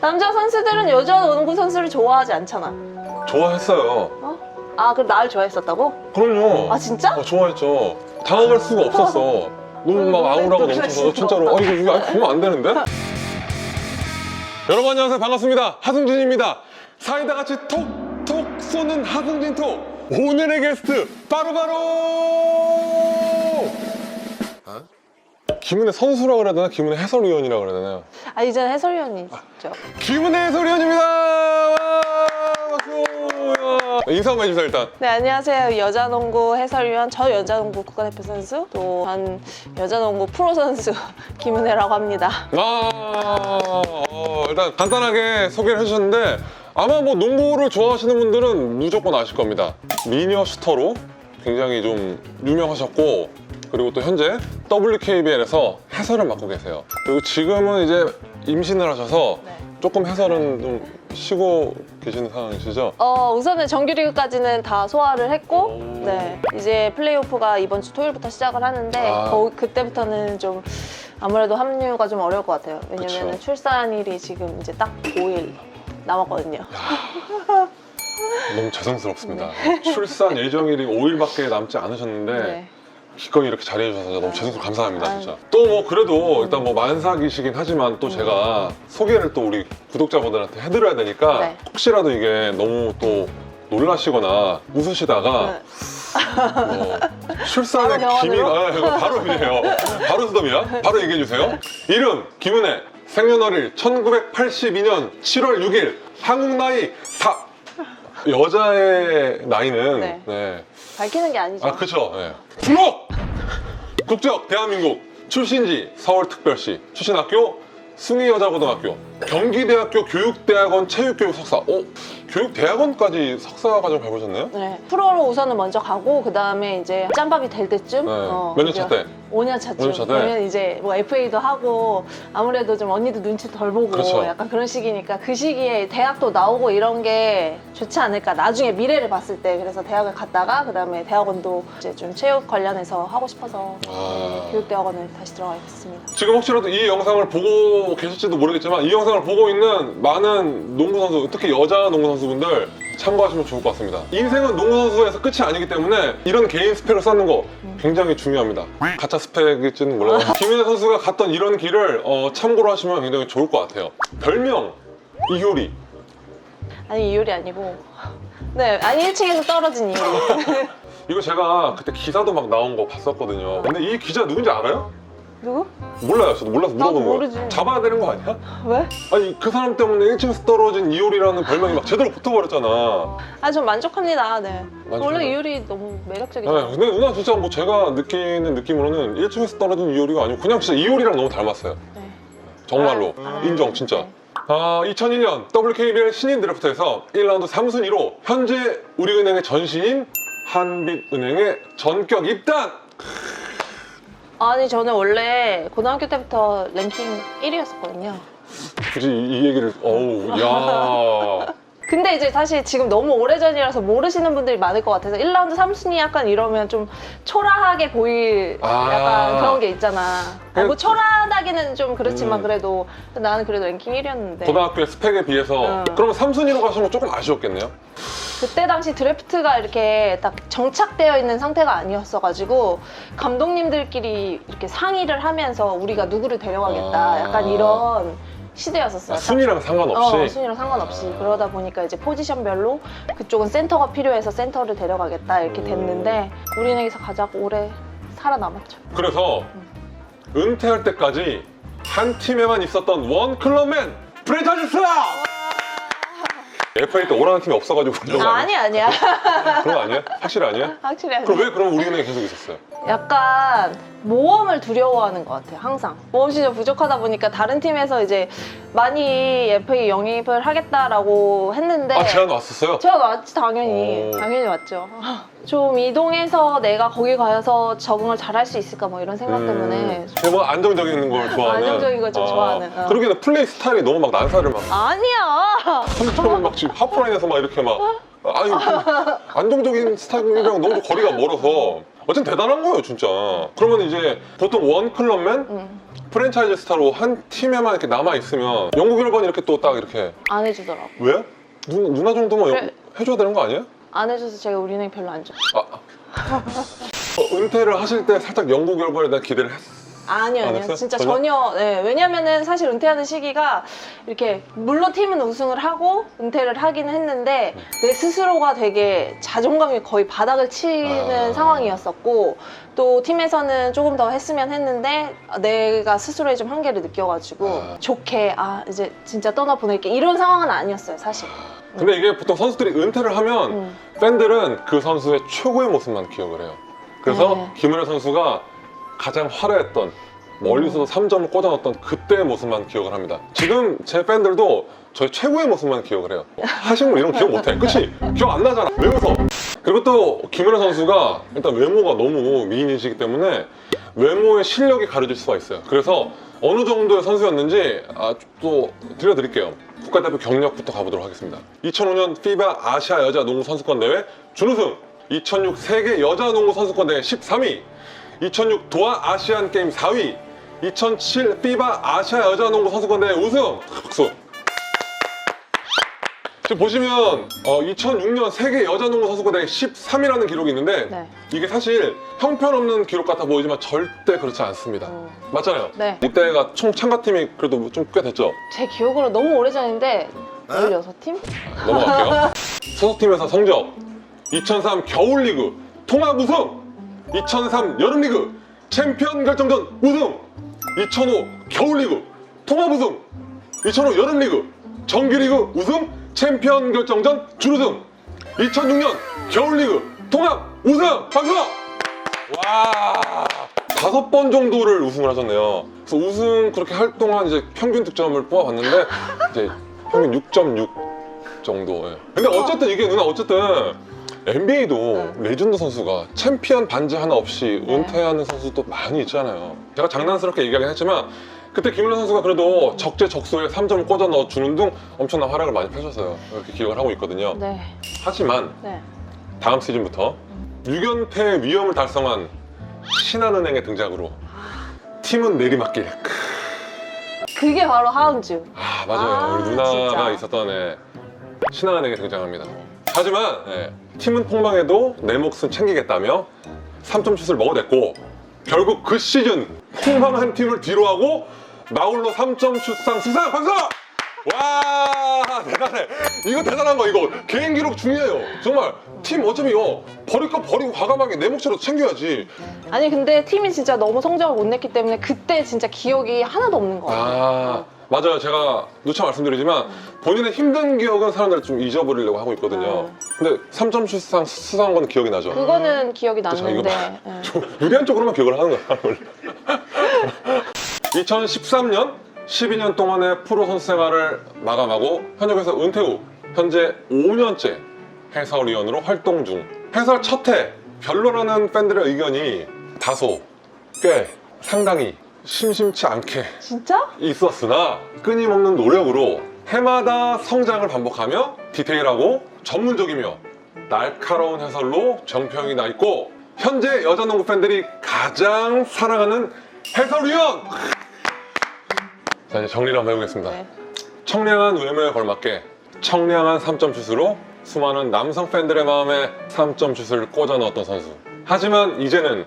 남자 선수들은 여자 농구 선수를 좋아하지 않잖아. 좋아했어요. 아, 그럼 나를 좋아했었다고? 그럼요. 아, 진짜? 어, 좋아했죠. 당황할 수가 없었어. 너무 막 아우라가 왜 넘쳐서 그럴 진짜로 어 이거 이거 아니, 보면 안 되는데? 여러분 안녕하세요 반갑습니다 하승진입니다 사이다 같이 톡 톡 쏘는 하승진 톡 오늘의 게스트 바로바로 어? 김은혜 선수라 그래야 되나 김은혜 해설위원이라 그래야 되나요? 아, 이제는 해설위원이죠. 김은혜 해설위원입니다 와, 박수 야. 인사 한번 해주세요 일단 네, 안녕하세요. 여자농구 해설위원, 저 여자농구 국가대표 선수, 또 전 여자농구 프로 선수 김은혜라고 합니다. 아, 어, 일단 간단하게 소개를 해주셨는데 아마 뭐 농구를 좋아하시는 분들은 무조건 아실 겁니다. 미녀 슈터로 굉장히 좀 유명하셨고 그리고 또 현재 WKBL에서 해설을 맡고 계세요. 그리고 지금은 이제 임신을 하셔서 네. 조금 해설은 좀 쉬고 계시는 상황이시죠? 어, 우선은 정규리그까지는 다 소화를 했고, 오. 네. 이제 플레이오프가 이번 주 토요일부터 시작을 하는데, 아. 거- 그때부터는 좀 아무래도 합류가 좀 어려울 것 같아요. 왜냐면. 출산일이 지금 이제 딱 5일 남았거든요. 너무 죄송스럽습니다. 출산 예정일이 5일밖에 남지 않으셨는데 네. 기꺼이 이렇게 자리해 주셔서 너무 죄송스럽고 감사합니다 아유. 진짜 또 뭐 그래도 일단 뭐 만삭이시긴 하지만 또 제가 소개를 또 우리 구독자분들한테 해드려야 되니까 네. 혹시라도 이게 너무 또 놀라시거나 웃으시다가 네. 뭐 출산의 바로 기미가? 아, 이거 바로 이래요 바로 수덤이야 바로 얘기해 주세요 이름 김은혜 생년월일 1982년 7월 6일 한국 나이 4 여자의 나이는 네. 네. 밝히는 게 아니죠. 아 그쵸 예. 주목! 국적 대한민국 출신지 서울특별시 출신학교 숭이여자고등학교 경기대학교 교육대학원 체육교육 석사 어? 교육 대학원까지 석사 과정 밟으셨나요? 네. 프로로 우선은 먼저 가고 그 다음에 이제 짬밥이 될 때쯤 네. 어, 몇년 차 때? 5년 차쯤 5년 차 때? 그러면 이제 뭐 FA도 하고 아무래도 좀 언니도 눈치 덜 보고 그렇죠. 약간 그런 시기니까 그 시기에 대학도 나오고 이런 게 좋지 않을까 나중에 미래를 봤을 때 그래서 대학을 갔다가 그 다음에 대학원도 이제 좀 체육 관련해서 하고 싶어서 아... 교육대학원을 다시 들어가겠습니다. 지금 혹시라도 이 영상을 보고 계실지도 모르겠지만 이 영상을 보고 있는 많은 농구 선수, 특히 여자 농구 선수 분들 참고하시면 좋을 것 같습니다. 인생은 농구 선수에서 끝이 아니기 때문에 이런 개인 스펙을 쌓는 거 굉장히 중요합니다. 가짜 스펙일지는 몰라도 김민혜 선수가 갔던 이런 길을 어, 참고로 하시면 굉장히 좋을 것 같아요. 별명 이효리. 아니 이효리 아니고 네 아니 1층에서 떨어진 이효리 이거 제가 그때 기사도 막 나온 거 봤었거든요. 근데 이 기자 누군지 알아요? 누구? 몰라요. 저도 몰라서 물어본 거예요. 모르지. 잡아야 되는 거 아니야? 왜? 아니 그 사람 때문에 1층에서 떨어진 이효리라는 별명이 막 제대로 붙어버렸잖아. 아 전 만족합니다. 네. 만족해요? 원래 이효리 너무 매력적이죠. 네, 근데 누나 진짜 뭐 제가 느끼는 느낌으로는 1층에서 떨어진 이효리가 아니고 그냥 진짜 이효리랑 너무 닮았어요. 네. 정말로 아, 인정 진짜. 아 2001년 WKBL 신인 드래프트에서 1라운드 3순위로 현재 우리은행의 전신인 한빛은행의 전격 입단. 아니 저는 원래 고등학교 때부터 랭킹 1위였었거든요. 굳이 이, 이 얘기를 어우 야. 근데 이제 사실 지금 너무 오래전이라서 모르시는 분들이 많을 것 같아서 1라운드 3순위 약간 이러면 좀 초라하게 보일 아. 약간 그런 게 있잖아. 아, 뭐 그- 초라하다기는 좀 그렇지만 음. 그래도 나는 그래도 랭킹 1위였는데 고등학교의 스펙에 비해서 음. 그러면 3순위로 가신 건 조금 아쉬웠겠네요. 그때 당시 드래프트가 이렇게 딱 정착되어 있는 상태가 아니었어가지고 감독님들끼리 이렇게 상의를 하면서 우리가 누구를 데려가겠다 아. 약간 이런 시대였었어요. 아, 순위랑 상관없이. 어, 순위랑 상관없이 아. 그러다 보니까 이제 포지션별로 그쪽은 센터가 필요해서 센터를 데려가겠다 이렇게 음. 됐는데 우리은행에서 가장 오래 살아남았죠. 그래서 은퇴할 때까지 한 팀에만 있었던 원 클럽맨 프랜차이즈 FA 때 오라는 팀이 없어가지고 그런 거 아, 아니야? 아니 아니야. 그런 거 아니야? 확실히 아니야? 확실히 아니야. 그럼 왜 그럼 우리은행에 계속 있었어요? 약간 모험을 두려워하는 것 같아요. 항상 모험 시절 부족하다 보니까 다른 팀에서 이제 많이 FA 영입을 하겠다라고 했는데 아 제안 왔었어요? 제가 왔지 당연히 오. 당연히 왔죠. 좀 이동해서 내가 거기 가서 적응을 잘 할 수 있을까 뭐 이런 생각 때문에 음, 뭐 안정적인 걸 좋아하는 안정적인 걸좀 좋아하는, 어. 그러기는 플레이 스타일이 너무 막 난사를 막 아니야. 처음에 막 지금 하프라인에서 막 이렇게 막 아니 그 안정적인 스타일이랑 너무 거리가 멀어서 어쨌든 대단한 거예요, 진짜. 그러면 이제 보통 원 클럽맨 음, 프랜차이즈 스타로 한 팀에만 이렇게 남아 있으면 영국 1번 이렇게 또 딱 이렇게 안 해주더라고. 왜요? 누, 누나 정도면 그래. 영- 해줘야 되는 거 아니에요? 안 해줘서 제가 우리 은행 별로 안 좋아. 아. 어, 은퇴를 하실 때 살짝 영국 1번에 대한 기대를 했 아니요, 안 아니요. 했어요? 진짜 전혀? 네. 왜냐면은 사실 은퇴하는 시기가 이렇게, 물론 팀은 우승을 하고 은퇴를 하긴 했는데 내 스스로가 되게 자존감이 거의 바닥을 치는 아. 상황이었었고 또 팀에서는 조금 더 했으면 했는데 내가 스스로의 좀 한계를 느껴가지고 아. 좋게, 아, 이제 진짜 떠나보낼게. 이런 상황은 아니었어요, 사실. 근데 이게 보통 선수들이 은퇴를 하면 음. 팬들은 그 선수의 최고의 모습만 기억을 해요. 그래서 네. 김은혜 선수가 가장 화려했던 멀리서도 3점을 꽂아넣었던 그때의 모습만 기억을 합니다. 지금 제 팬들도 저의 최고의 모습만 기억을 해요. 하신 거 이런 거 기억 못해. 그치? 기억 안 나잖아. 왜 웃어? 그리고 또 김은혜 선수가 일단 외모가 너무 미인이시기 때문에 외모의 실력이 가려질 수가 있어요. 그래서 어느 정도의 선수였는지 아, 또 들려드릴게요. 국가대표 경력부터 가보도록 하겠습니다. 2005년 FIBA 아시아 여자 농구 선수권 대회 준우승, 2006 세계 여자 농구 선수권 대회 13위, 2006 도하 아시안 게임 4위, 2007 FIBA 아시아 여자 농구 선수권 대회 우승. 박수. 지금 보시면 어, 2006년 세계 여자 농구 선수권 대회 13위라는 기록이 있는데 네. 이게 사실 형편없는 기록 같아 보이지만 절대 그렇지 않습니다. 음. 맞잖아요. 네. 이때가 총 참가팀이 그래도 좀 꽤 됐죠. 제 기억으로 너무 오래전인데 16팀? 넘어갈게요. 소속팀에서 성적 2003 겨울리그 통합 우승 2003 여름리그 챔피언 결정전 우승 2005 겨울리그 통합 우승 2005 여름리그 정규리그 우승 챔피언 결정전 준우승 2006년 겨울리그 통합 우승 박수! 와 다섯 번 정도를 우승을 하셨네요. 그래서 우승 그렇게 활동한 이제 평균 득점을 뽑아봤는데 이제 평균 6.6 정도. 예. 근데 어쨌든 이게 누나 어쨌든 NBA도 네. 레전드 선수가 챔피언 반지 하나 없이 네. 은퇴하는 선수도 많이 있잖아요. 제가 장난스럽게 얘기하긴 했지만 그때 김은혜 선수가 그래도 적재적소에 3점을 꽂아 넣어주는 등 엄청난 활약을 많이 펼쳤어요. 이렇게 기억을 하고 있거든요. 네. 하지만 네. 다음 시즌부터 6연패 위험을 달성한 신한은행의 등장으로 팀은 내리막길. 그게 바로 하은주. 아 맞아요. 아, 우리 누나가 진짜. 있었던 애 신한은행이 등장합니다. 하지만 예, 팀은 폭망해도 내 몫은 챙기겠다며 3점 슛을 먹어냈고 결국 그 시즌 폭망한 팀을 뒤로하고 나홀로 3점 슛상 수상 박수! 와 대단해. 이거 대단한 거 이거. 개인 기록 중요해요. 정말 팀 어차피 이거 버릴 거 버리고 과감하게 내 몫이라도 챙겨야지. 아니 근데 팀이 진짜 너무 성적을 못 냈기 때문에 그때 진짜 기억이 하나도 없는 거 같아요. 아 맞아요. 제가 누차 말씀드리지만 본인의 힘든 기억은 사람들 좀 잊어버리려고 하고 있거든요. 음. 근데 3점 슛상 수상한 거는 기억이 나죠? 그거는 기억이 그쵸, 났는데. 이거 예. 좀 유리한 쪽으로만 기억을 하는 거야 원래. 2013년 12년 동안의 프로 선수 생활을 마감하고 현역에서 은퇴 후 현재 5년째 해설위원으로 활동 중. 해설 첫해 별로라는 팬들의 의견이 다소 꽤 상당히 심심치 않게 진짜? 있었으나 끊임없는 노력으로 해마다 성장을 반복하며 디테일하고 전문적이며 날카로운 해설로 정평이 나 있고 현재 여자 농구 팬들이 가장 사랑하는 해설위원! 자 이제 정리를 한번 해보겠습니다. 네. 청량한 외모에 걸맞게 청량한 3점 슛으로 수많은 남성 팬들의 마음에 3점 슛을 꽂아 넣었던 선수. 하지만 이제는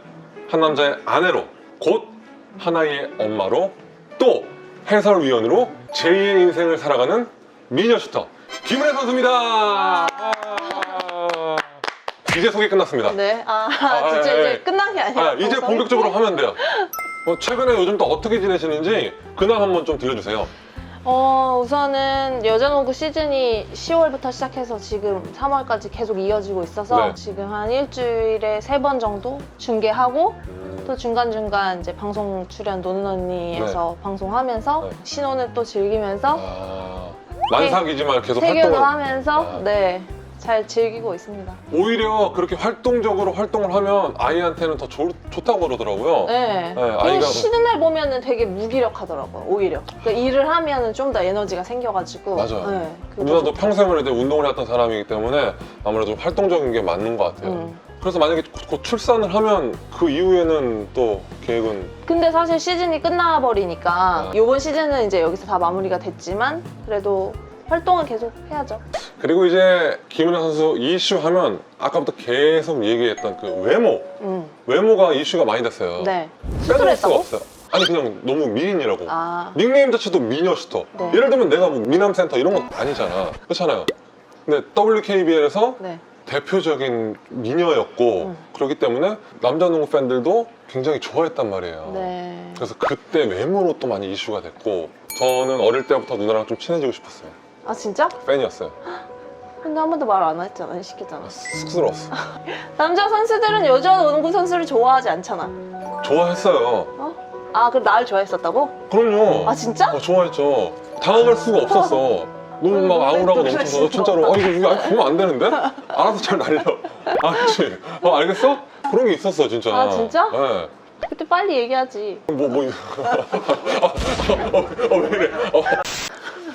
한 남자의 아내로 곧 하나의 엄마로 또 해설위원으로 제2의 인생을 살아가는 미녀 슈터 김은혜 선수입니다. 아. 이제 소개 끝났습니다. 네. 아, 아, 진짜 예, 이제 예. 끝난 게 아니라. 아, 이제? 본격적으로 하면 돼요. 뭐 최근에 요즘 또 어떻게 지내시는지 근황 한번 좀 들려주세요. 어, 우선은 여자농구 시즌이 10월부터 시작해서 지금 3월까지 계속 이어지고 있어서 네. 지금 한 일주일에 세 번 정도 중계하고 또 중간중간 이제 방송 출연 노는 언니에서 방송하면서 네. 신혼을 또 즐기면서 아, 만삭이지만 계속 세교도 활동을 하면서 아. 네. 잘 즐기고 있습니다. 오히려 그렇게 활동적으로 활동을 하면 아이한테는 더 좋, 좋다고 그러더라고요. 네. 네, 그리고 아이가 쉬는 날 보면은 되게 무기력하더라고요. 오히려. 그러니까 일을 하면은 좀 더 에너지가 생겨가지고. 맞아요. 네. 누나도 좋더라고요. 평생을 이제 운동을 했던 사람이기 때문에 아무래도 좀 활동적인 게 맞는 것 같아요. 음. 그래서 만약에 곧 출산을 하면 그 이후에는 또 계획은 근데 사실 시즌이 끝나버리니까 아. 이번 시즌은 이제 여기서 다 마무리가 됐지만 그래도 활동은 계속 해야죠. 그리고 이제 김은혜 선수 이슈 하면 아까부터 계속 얘기했던 그 외모 음. 외모가 이슈가 많이 됐어요. 네. 빼놓을 수가 수술했다고? 없어요. 아니 그냥 너무 미인이라고. 아. 닉네임 자체도 미녀 슈터. 네. 예를 들면 내가 뭐 미남센터 이런 건 아니잖아. 그렇잖아요. 근데 WKBL에서 네. 대표적인 미녀였고 음. 그렇기 때문에 남자 농구 팬들도 굉장히 좋아했단 말이에요. 네. 그래서 그때 외모로 또 많이 이슈가 됐고 저는 어릴 때부터 누나랑 좀 친해지고 싶었어요. 아 진짜? 팬이었어요. 근데 한 번도 말 안 했잖아, 안 시켰잖아. 쑥스러웠어. 남자 선수들은 여자 농구 선수를 좋아하지 않잖아. 좋아했어요. 어? 아, 그럼 나를 좋아했었다고? 그럼요. 아 진짜? 어, 좋아했죠. 당황할 수가 없었어. 너무 막 아우라가 또 넘쳐서 진짜로 아 이거 이거 아니, 보면 안 되는데? 알아서 잘 날려. 아 그치? 어 알겠어? 그런 게 있었어 진짜. 아, 진짜? 네. 그때 빨리 얘기하지. 뭐 뭐. 어, 어, 어, 왜 이래? 어.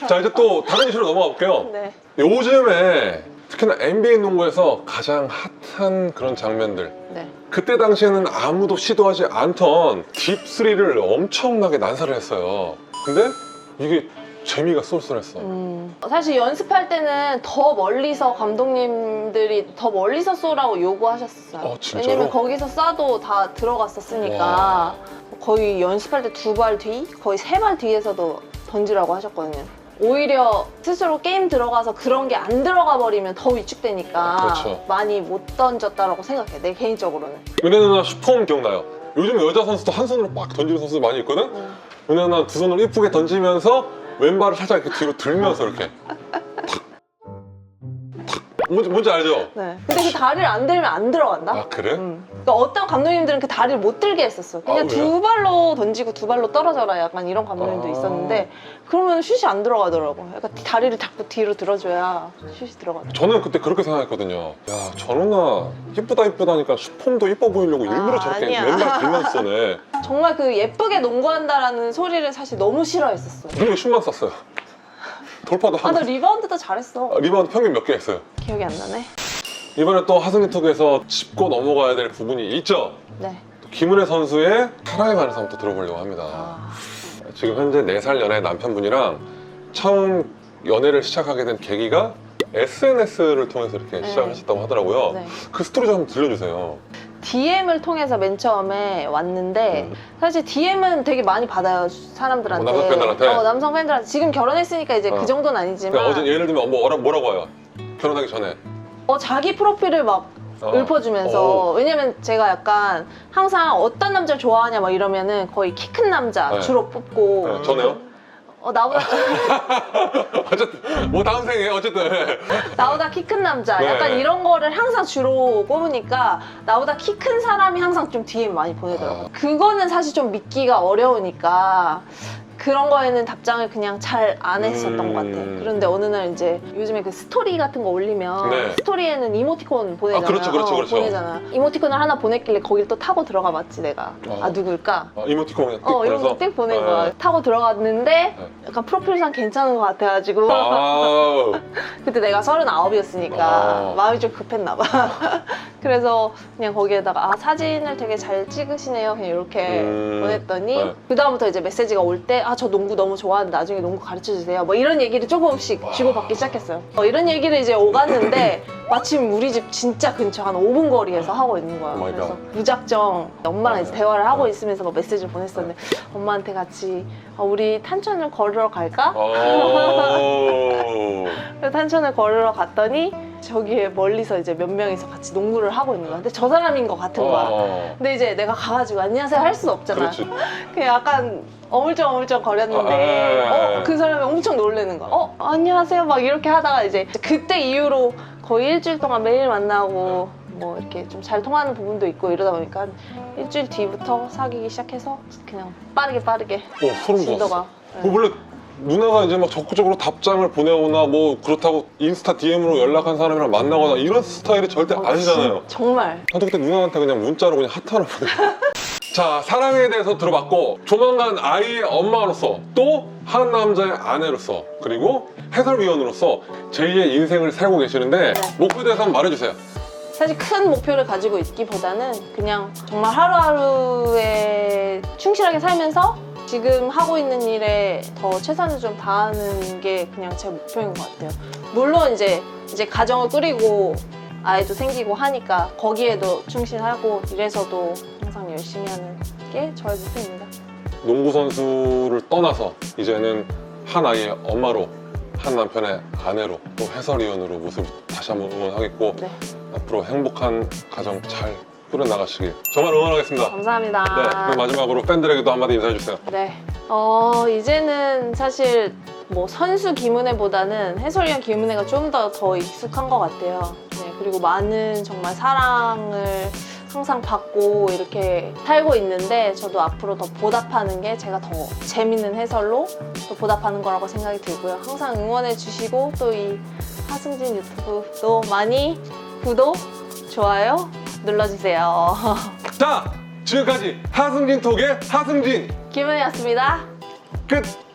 자 이제 또 다른 이슈로 넘어가 볼게요. 네. 요즘에 특히나 NBA 농구에서 가장 핫한 그런 장면들. 네. 그때 당시에는 아무도 시도하지 않던 딥3를 엄청나게 난사를 했어요. 근데 이게 재미가 쏠쏠했어. 음, 사실 연습할 때는 더 멀리서 감독님들이 더 멀리서 쏘라고 요구하셨어요. 어, 진짜로? 왜냐면 거기서 쏴도 다 들어갔었으니까 와. 거의 연습할 때 두 발 뒤, 거의 세 발 뒤에서도 던지라고 하셨거든요. 오히려 스스로 게임 들어가서 그런 게 안 들어가 버리면 더 위축되니까 그렇죠. 많이 못 던졌다라고 생각해. 내 개인적으로는. 은혜 누나 슈퍼홈 기억나요? 요즘 여자 선수도 한 손으로 막 던지는 선수 많이 있거든? 음. 은혜 누나 두 손으로 이쁘게 던지면서 왼발을 살짝 이렇게 뒤로 들면서 이렇게 탁! 탁! 뭔지, 뭔지 알죠? 네. 근데 그 다리를 안 들면 안 들어간다. 아 그래? 음. 그러니까 어떤 감독님들은 그 다리를 못 들게 했었어. 그냥 아? 두 발로 던지고 두 발로 떨어져라 약간 이런 감독님도 아. 있었는데 그러면 슛이 안 들어가더라고. 약간 다리를 자꾸 뒤로 들어줘야 슛이 들어가더라고. 저는 그때 그렇게 생각했거든요. 야, 저 누나 이쁘다 이쁘다니까 슈퍼홈도 이뻐 보이려고 일부러 아, 저렇게 아니야. 왼발 들면서 쏘네. 정말 그 예쁘게 농구한다라는 소리를 사실 너무 싫어했었어. 그리고 슛만 쐈어요. 돌파도 아, 한나 리바운드도 잘했어. 리바운드 평균 몇 개 했어요? 기억이 안 나네. 이번에 또 하승기 톡에서 짚고 넘어가야 될 부분이 있죠. 네. 또 김은혜 선수의 사랑에 관해서 한번 또 들어보려고 합니다. 아, 지금 현재 4살 연애 남편분이랑 처음 연애를 시작하게 된 계기가 SNS를 통해서 이렇게 네. 시작하셨다고 하더라고요. 네. 그 스토리 좀 한번 들려주세요. DM을 통해서 맨 처음에 왔는데 음. 사실 DM은 되게 많이 받아요 사람들한테. 어, 남성 팬들한테? 어, 남성 팬들한테. 지금 결혼했으니까 이제 어. 그 정도는 아니지만. 그러니까 어제 예를 들면 뭐, 뭐라- 뭐라고 해요? 결혼하기 전에. 어, 자기 프로필을 막 어. 읊어주면서 어. 왜냐면 제가 약간 항상 어떤 남자를 좋아하냐 막 이러면은 거의 키 큰 남자 네. 주로 뽑고 네, 전에요? 어 나보다 어쨌든 뭐 다음 생에 어쨌든 나보다 키 큰 남자 네. 약간 이런 거를 항상 주로 뽑으니까 나보다 키 큰 사람이 항상 좀 DM 많이 보내더라고 아. 요 그거는 사실 좀 믿기가 어려우니까 그런 거에는 답장을 그냥 잘 안 했었던 음. 것 같아. 그런데 어느 날 이제 요즘에 그 스토리 같은 거 올리면 네. 스토리에는 이모티콘 보내잖아. 아, 그렇죠, 그렇죠, 어, 그렇죠. 보내잖아. 이모티콘을 하나 보냈길래 거길 또 타고 들어가 봤지 내가. 어. 아 누굴까? 아, 이모티콘 어 이런 거 띡 보낸 네. 거야. 타고 들어갔는데 네. 약간 프로필상 괜찮은 것 같아가지고 아우 그때 내가 서른아홉이었으니까 아. 마음이 좀 급했나 봐. 그래서 그냥 거기에다가 아 사진을 되게 잘 찍으시네요. 그냥 이렇게 음. 보냈더니 네. 그 다음부터 이제 메시지가 올때아 저 농구 너무 좋아하는데 나중에 농구 가르쳐 주세요. 뭐 이런 얘기를 조금씩 와. 주고받기 시작했어요. 어, 이런 얘기를 이제 오갔는데 마침 우리 집 진짜 근처 한 5분 거리에서 하고 있는 거야. 오 마이 그래서 갓. 무작정 엄마랑 이제 대화를 하고 네. 있으면서 막 메시지를 보냈었는데 엄마한테 같이 아, 우리 탄천을 걸으러 갈까? 그래서 탄천을 걸으러 갔더니 저기에 멀리서 이제 몇 명이서 같이 농구를 하고 있는 거야. 근데 저 사람인 것 같은 거야. 아, 근데 이제 내가 가가지고 안녕하세요 할수 없잖아. 그렇지 약간 어물쩡어물쩡 거렸는데 아, 아, 아. 어, 그 사람이 엄청 놀래는 거야. 어 안녕하세요 막 이렇게 하다가 이제 그때 이후로 거의 일주일 동안 매일 만나고 뭐 이렇게 좀 잘 통하는 부분도 있고 이러다 보니까 한 일주일 뒤부터 사귀기 시작해서 그냥 빠르게 빠르게 어, 소름 돋았어 진도가 뭐 원래 누나가 이제 막 적극적으로 답장을 보내거나 뭐 그렇다고 인스타 DM으로 연락한 사람이랑 만나거나 이런 스타일이 절대 어, 아니잖아요 진- 정말 나도 그때 누나한테 그냥 문자로 그냥 하트 하나 보내. 자, 사랑에 대해서 들어봤고, 조만간 아이의 엄마로서, 또 한 남자의 아내로서, 그리고 해설위원으로서 제2의 인생을 살고 계시는데, 목표에 대해서 한번 말해주세요. 사실 큰 목표를 가지고 있기보다는 그냥 정말 하루하루에 충실하게 살면서 지금 하고 있는 일에 더 최선을 좀 다하는 게 그냥 제 목표인 것 같아요. 물론 이제 이제 가정을 꾸리고 아이도 생기고 하니까 거기에도 충실하고 이래서도 항상 열심히 하는 게 저의 목표입니다. 농구 선수를 떠나서 이제는 한 아이의 엄마로 한 남편의 아내로 또 해설위원으로 모습 다시 한번 응원하겠고 네, 앞으로 행복한 가정 잘 꾸려나가시길 정말 응원하겠습니다. 감사합니다. 네, 그리고 마지막으로 팬들에게도 한마디 인사해 주세요. 네. 어, 이제는 사실 뭐 선수 김은혜보다는 해설위원 김은혜가 좀 더 더 익숙한 것 같아요. 네, 그리고 많은 정말 사랑을 항상 받고 이렇게 살고 있는데 저도 앞으로 더 보답하는 게 제가 더 재밌는 해설로 또 보답하는 거라고 생각이 들고요. 항상 응원해 주시고 또 이 하승진 유튜브도 많이 구독, 좋아요 눌러주세요. 자, 지금까지 하승진 톡의 하승진 김은혜였습니다. 끝.